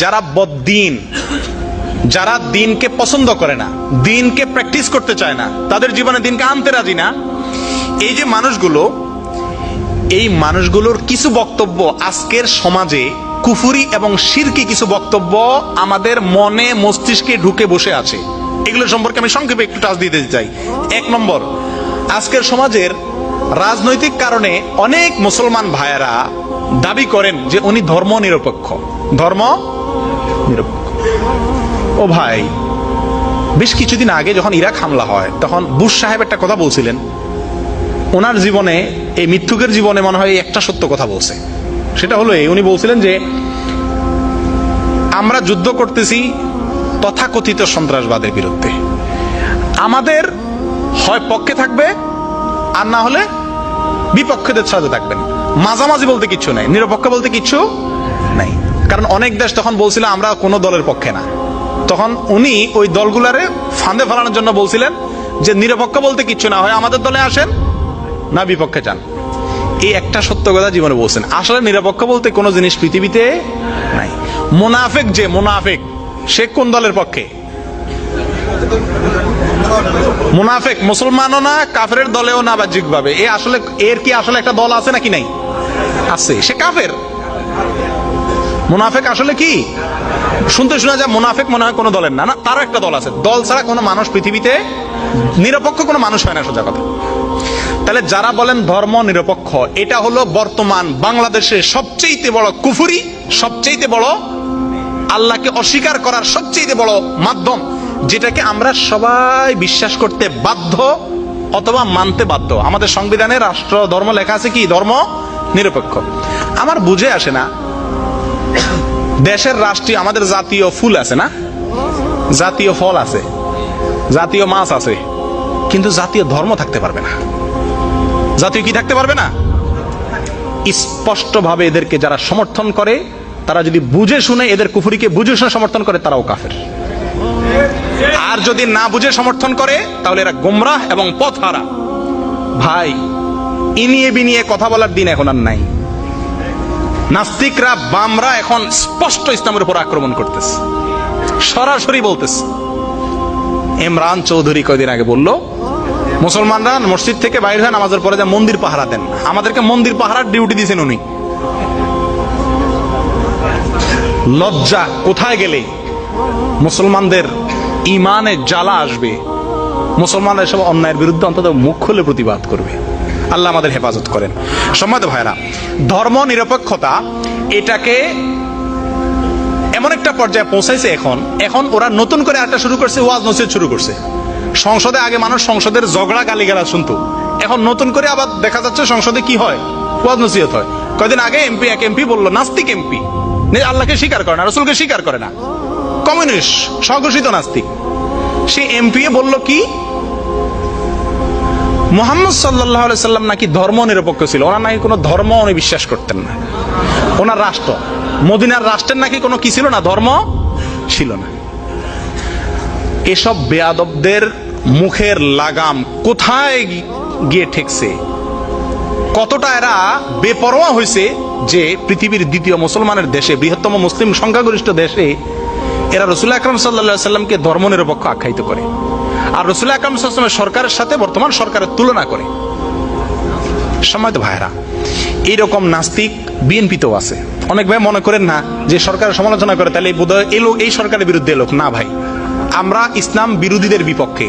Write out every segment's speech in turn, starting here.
যারা বদ্দিন যারা দিনকে পছন্দ করে না, দিনকে প্র্যাকটিস করতে চায় না, তাদের জীবনে দিনকে আনতে রাজি না, এই যে মানুষগুলো, এই মানুষগুলোর কিছু বক্তব্য আজকের সমাজে কুফুরি এবং শিরকি কিছু বক্তব্য আমাদের মনে মস্তিষ্কে ঢুকে বসে আছে। এগুলো সম্পর্কে আমি সংক্ষেপে একটু টাচ দিতে চাই। এক নম্বর, আজকের সমাজের রাজনৈতিক কারণে অনেক মুসলমান ভাইয়েরা দাবি করেন যে উনি ধর্ম নিরপেক্ষ ধর্ম নিরপেক্ষ। ও ভাই, বেশ কিছুদিন আগে যখন ইরাক হামলা হয়, তখন বুশ সাহেব একটা কথা বলছিলেন। ওনার জীবনে, এই মৃত্যুকের জীবনে মনে হয় একটা সত্য কথা বলছে। সেটা হলো এই, উনি বলছিলেন যে, আমরা যুদ্ধ করতেছি তথাকথিত সন্ত্রাসবাদের বিরুদ্ধে। আমাদের হয় পক্ষে থাকবে, আর না হলে বিপক্ষেদের সাথে থাকবেন মাঝামাঝি বলতে কিচ্ছু নাই, নিরপেক্ষ বলতে কিচ্ছু নাই। কারণ অনেক দেশ তখন বলছিল, আমরা কোনো দলের পক্ষে না। তখন উনি ওই দলগুলারে ফাঁদে ফেলানোর জন্য বলছিলেন যে, নিরপেক্ষ বলতে কিচ্ছু না হয়, আমাদের দলে আসেন না বিপক্ষে যান। এই একটা সত্য কথা জীবনে বলছেন। আসলে নিরপেক্ষ বলতে কোনো জিনিস পৃথিবীতে নাই। মোনাফেক যে মোনাফেক, সে কোন দলের পক্ষে? মুনাফেক মুসলমানও না কাফের দলেও না বাহ্যিক ভাবে এ আসলে, এর কি আসলে একটা দল আছে নাকি নাই? আছে। সে কাফের। মুনাফেক আসলে কি? শুনতে শোনা যায় মুনাফেক মনে হয় কোনো দলের না না, তারও একটা দল আছে। দল ছাড়া কোনো মানুষ পৃথিবীতে নিরপেক্ষ কোনো মানুষ হয় না, সোজা কথা। তাহলে যারা বলেন ধর্ম নিরপেক্ষ, এটা হলো বর্তমান বাংলাদেশের সবচেয়ে বড় কুফুরি সবচেয়ে বড় আল্লাহকে অস্বীকার করার সবচেয়ে বড় মাধ্যম, যেটাকে আমরা সবাই বিশ্বাস করতে বাধ্য অথবা মানতে বাধ্য। আমাদের সংবিধানে রাষ্ট্র, ধর্ম লেখা আছে কি? ধর্ম নিরপেক্ষ। আমার বুঝে আসে না দেশের রাষ্ট্রীয়, আমাদের জাতীয় ফুল আছে না? জাতীয় ফল আছে, জাতীয় মাছ আছে, কিন্তু জাতীয় ধর্ম থাকতে পারবে না। জাতীয় কি থাকতে পারবে না? স্পষ্টভাবে এদেরকে যারা সমর্থন করে, তারা যদি বুঝে শুনে এদের কুফুরিকে বুঝে শুনে সমর্থন করে, তারাও কাফের। আর যদি না বুঝে সমর্থন করে, তাহলে এরা গোমরাহ এবং পথ হারা ভাই, ইনিয়ে বিনিয়ে কথা বলার দিন এখন আর নাই। নাস্তিকরা বামরা এখন স্পষ্ট ইসলামের উপর আক্রমণ করতেছে। সরাসরি বলতেছে। ইমরান চৌধুরী কয়দিন আগে বলল, মুসলমানরা মসজিদ থেকে বাইরে হয়ে নামাজের পরে যে মন্দির পাহারা দেন, আমাদেরকে মন্দির পাহারার ডিউটি দিয়েছেন উনি। লজ্জা, কোথায় গেলে? মুসলমানদের ইমানে জ্বালা আসবে। মুসলমানরা এসব অন্যায়ের বিরুদ্ধে অন্তত মুখ খুলে প্রতিবাদ করবে। আল্লাহ আমাদের হেফাজত করেন। সম্মানিত ভাইরা ধর্ম নিরপেক্ষতা এটাকে এমন একটা পর্যায়ে পৌঁছাইছে এখন এখন ওরা নতুন করে একটা শুরু করছে, ওয়াজ নসিহত শুরু করছে। সংসদে আগে মানুষ সংসদের ঝগড়া গালিগালা শুনতো। এখন নতুন করে আবার দেখা যাচ্ছে সংসদে কি হয়? ওয়াজ নসিহত হয়। কয়দিন আগে এমপি, এক এমপি বলল, নাস্তিক এমপি। আল্লাহকে স্বীকার করে না, রসুলকে স্বীকার করে না। কমিউনিস্ট, স্বঘোষিত নাস্তিক। সে এমপি বলল কি? মোহাম্মদ সাল্লাহ সাল্লাম নাকি ধর্ম নিরপেক্ষ ছিল? ওনার নাকি কোনো ধর্ম উনি বিশ্বাস করতেন না। ওনার রাষ্ট্র। মদিনার রাষ্ট্রের নাকি কোনো কি ছিল না? ধর্ম ছিল না। এসব বেয়াদবদের মুখের লাগাম কোথায় গিয়ে ঠেকছে? কতটা এরা বেপরোয়া হয়েছে যে পৃথিবীর দ্বিতীয় মুসলমানের দেশে, বৃহত্তম মুসলিম সংখ্যাগরিষ্ঠ দেশে এরা রসুল আকরম সাল্লা সাল্লামকে ধর্ম নিরপেক্ষ আখ্যায়িত করে? আর রসুল আকরম সাল্লামের সরকারের সাথে বর্তমান সরকারের তুলনা করে। সময়ত ভাইরা এইরকম নাস্তিক বিএনপিতেও আছে। অনেক ভাই মনে করেন না যে সরকারের সমালোচনা করে, তাহলে বোধহয় এই লোক এই সরকারের বিরুদ্ধে লোক। না ভাই, আমরা ইসলাম বিরোধীদের বিপক্ষে,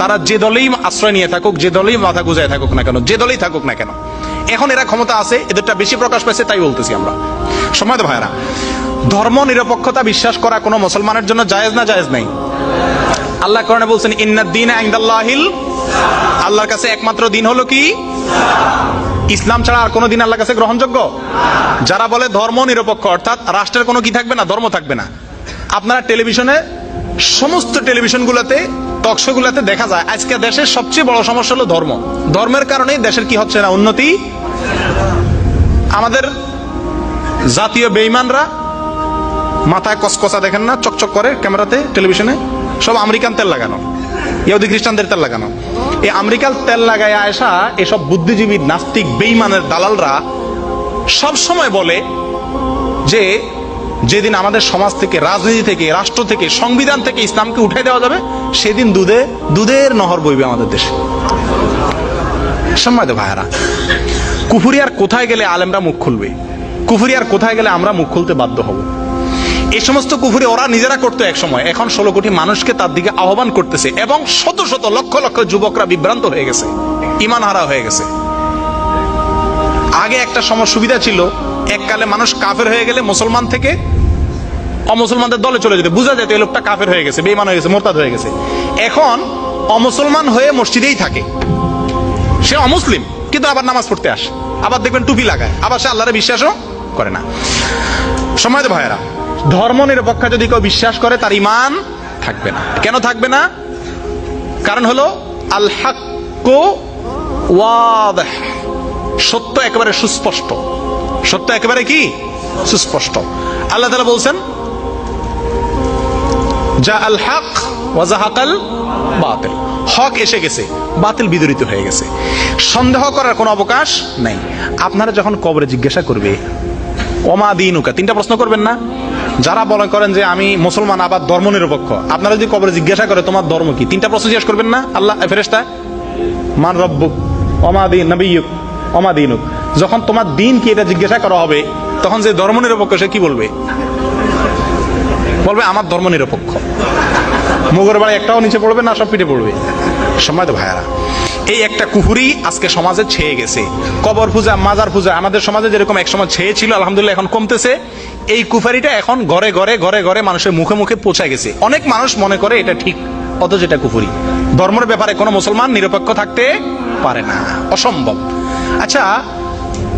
তারা যে দলেই আশ্রয় নিয়ে থাকুক, যে দলেই মাথা গুজায় থাকুক না কেন, যে দলেই থাকুক না কেন, এখন এরা ক্ষমতা আছে, এদেরটা বেশি প্রকাশ পাইছে, তাই বলতেছি আমরা। সময় ভাইরা ধর্ম নিরপেক্ষতা বিশ্বাস করা কোনো মুসলমানের জন্য জায়েজ না জায়েজ নাই? আল্লাহ কোরআনে বলছেন ইন্নাদ্দিন ইনদাল্লাহিল আল্লাহর কাছে একমাত্র দিন হলো কি? ইসলাম ছাড়া আর কোনো দিন আল্লাহর কাছে গ্রহণযোগ্য? যারা বলে ধর্ম নিরপেক্ষ, অর্থাৎ রাষ্ট্রের কোনো কি থাকবে না? ধর্ম থাকবে না। আপনারা টেলিভিশনে, সমস্ত টেলিভিশনগুলোতে টকশোগুলোতে দেখা যায়, আজকে দেশের সবচেয়ে বড় সমস্যা হলো ধর্ম। ধর্মের কারণেই দেশের কি হচ্ছে না উন্নতি? আমাদের জাতীয় বেইমানরা মাথায় কসকসা দেখেন না, চকচক করে ক্যামেরাতে, টেলিভিশনে। সব আমেরিকান তেল লাগানো, ইহুদি খ্রিস্টানদের তেল লাগানো। এই আমেরিকান তেল লাগায় আসা এসব বুদ্ধিজীবী নাস্তিক বেইমানের দালালরা সব সময় বলে যে যেদিন আমাদের সমাজ থেকে, রাজনীতি থেকে, রাষ্ট্র থেকে, সংবিধান থেকে ইসলামকে উঠাই দেওয়া যাবে, সেদিন দুধে, দুধের নহর বইবে আমাদের দেশে। সম্মানিত ভাইয়ারা কুফুরি আর কোথায় গেলে আলেমরা মুখ খুলবে? কুফুরিয়ার কোথায় গেলে আমরা মুখ খুলতে বাধ্য হব? এই সমস্ত কুফুরি ওরা নিজেরা করতো এক সময় এখন ষোলো কোটি মানুষকে তার দিকে আহ্বান করতেছে এবং শত শত লক্ষ লক্ষ যুবকরা বিভ্রান্ত হয়ে গেছে, ইমান হারা হয়ে গেছে। আগে একটা সময় সুবিধা ছিল, এককালে মানুষ কাফের হয়ে গেলে মুসলমান থেকে অমুসলমানদের দলে চলে যেত। বোঝা যেত এই লোকটা কাফের হয়ে গেছে বেইমান হয়ে গেছে, মোরতাদ হয়ে গেছে। এখন অমুসলমান হয়ে মসজিদেই থাকে। সে অমুসলিম, কিন্তু আবার নামাজ পড়তে আসে। আবার দেখবেন টুপি লাগায়। আবার সে আল্লাহরে বিশ্বাসও করে না। সময় তো ভাইয়েরা ধর্ম নিরপেক্ষ যদি কেউ বিশ্বাস করে, তার ইমান থাকবে না। কেন থাকবে না? কারণ হলো আল হাক্কু সত্য একেবারে সুস্পষ্ট। সত্য একেবারে কি? সুস্পষ্ট। আল্লাহ তাআলা বলছেন যা আল হক ওয়াজাহাকাল বাতিল হক এসে গেছে, বাতিল বিদরিত হয়ে গেছে। সন্দেহ করার কোনো অবকাশ নাই। আপনারা যখন কবরে জিজ্ঞাসা করবে, ওমা দিনুকা? তিনটা প্রশ্ন করবেন না? যারা বলেন করেন যে আমি মুসলমান, আবার ধর্ম নিরপেক্ষ, আপনারা যদি কবরে জিজ্ঞাসা করে, তোমার ধর্ম কি? তিনটা প্রশ্ন জিজ্ঞেস করবেন না? আল্লাহ ফেরেস্তা মান রব্বুক অমা দিন, নবীয়ুক অমা দিনুক। যখন তোমার দিন কি এটা জিজ্ঞাসা করা হবে, তখন যে ধর্ম নিরপেক্ষ, সে কি বলবে? বলবে, আমার ধর্ম নিরপেক্ষ। মুগের বাড়ি একটাও নিচে পড়বে না, সব পিঠে পড়বে। সময় তো ভাইয়ারা, এই একটা কুহুরি আজকে সমাজে ছেয়ে গেছে। কবর পূজা, মাজার পূজা, আমাদের সমাজে যেরকম এক সময় ছেয়ে ছিল, আলহামদুলিল্লাহ এখন কমতেছে। এই কুফারিটা এখন ঘরে ঘরে ঘরে ঘরে মানুষের মুখে মুখে পৌঁছায় গেছে। অনেক মানুষ মনে করে এটা ঠিক, অথচ এটা কুফুরি। ধর্মের ব্যাপারে কোনো মুসলমান নিরপেক্ষ থাকতে পারে না। অসম্ভব। আচ্ছা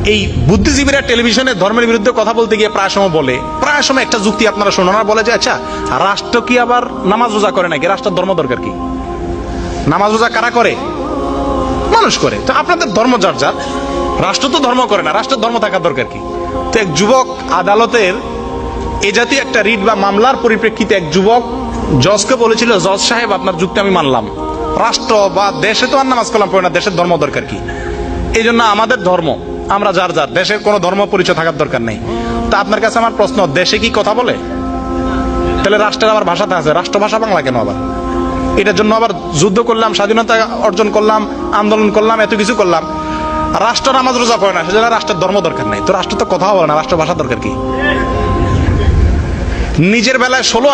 এই বুদ্ধিজীবীরা টেলিভিশনে ধর্মের বিরুদ্ধে কথা বলতে গিয়ে প্রায় সময় বলে প্রায় সময় একটা যুক্তি আপনারা শোনান আর বলে যে আচ্ছা রাষ্ট্র কি আবার নামাজ রোজা করে নাকি? রাষ্ট্রের ধর্ম দরকার কি? নামাজ রোজা কারা করে? মানুষ করে। তো আপনাদের ধর্ম যার যার। রাষ্ট্র তো ধর্ম করে না, রাষ্ট্রের ধর্ম থাকার দরকার কি? তো এক যুবক আদালতের এ জাতীয় একটা রিট বা মামলার পরিপ্রেক্ষিতে এক যুবক জজকে বলেছিল, জজ সাহেব, আপনার যুক্তি আমি মানলাম। রাষ্ট্র বা দেশে তো আর নামাজ কালাম পড়ে না, দেশের ধর্ম দরকার কি? এই জন্য আমাদের ধর্ম, আমরা যার যার, দেশের কোনো ধর্ম পরিচয় থাকার দরকার নেই। তা আপনার কাছে আমার প্রশ্ন, দেশে কি কথা বলে? তাহলে রাষ্ট্রের আবার ভাষাতে আছে রাষ্ট্রভাষা বাংলা কেন আবার? এটার জন্য আবার যুদ্ধ করলাম, স্বাধীনতা অর্জন করলাম, আন্দোলন করলাম, এত কিছু করলাম। রাষ্ট্র নামাজ রোজা পড়ে না, সেজন্য রাষ্ট্রের ধর্ম দরকার নাই। তো রাষ্ট্র তো কথা বলে না, রাষ্ট্র ভাষা দরকার কি? নিজের বেলায় ষোলো